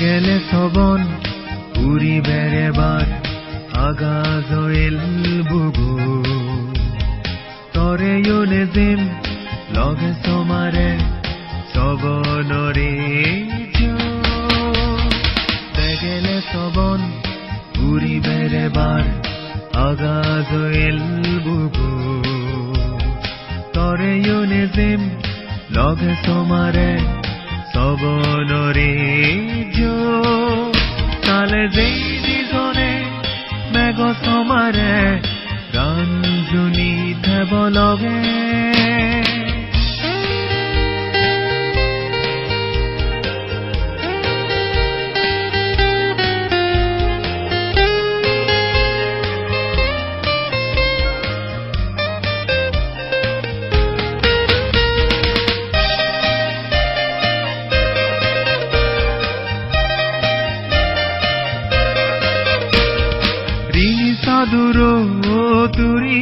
সবন উৰি বেৰেবাৰ আগাজ এল বুগু তৰে ইউনেজিম লগে সমাৰে সবনৰে বেগেলে সবন উৰি বেৰেবাৰ আগাজ এল বুগু তৰে ইউনেজিম লগে সমাৰে সবনৰে যেই দুজনে মেঘ সমাৰে গান জুনি দেব লগে সাধুর তুরি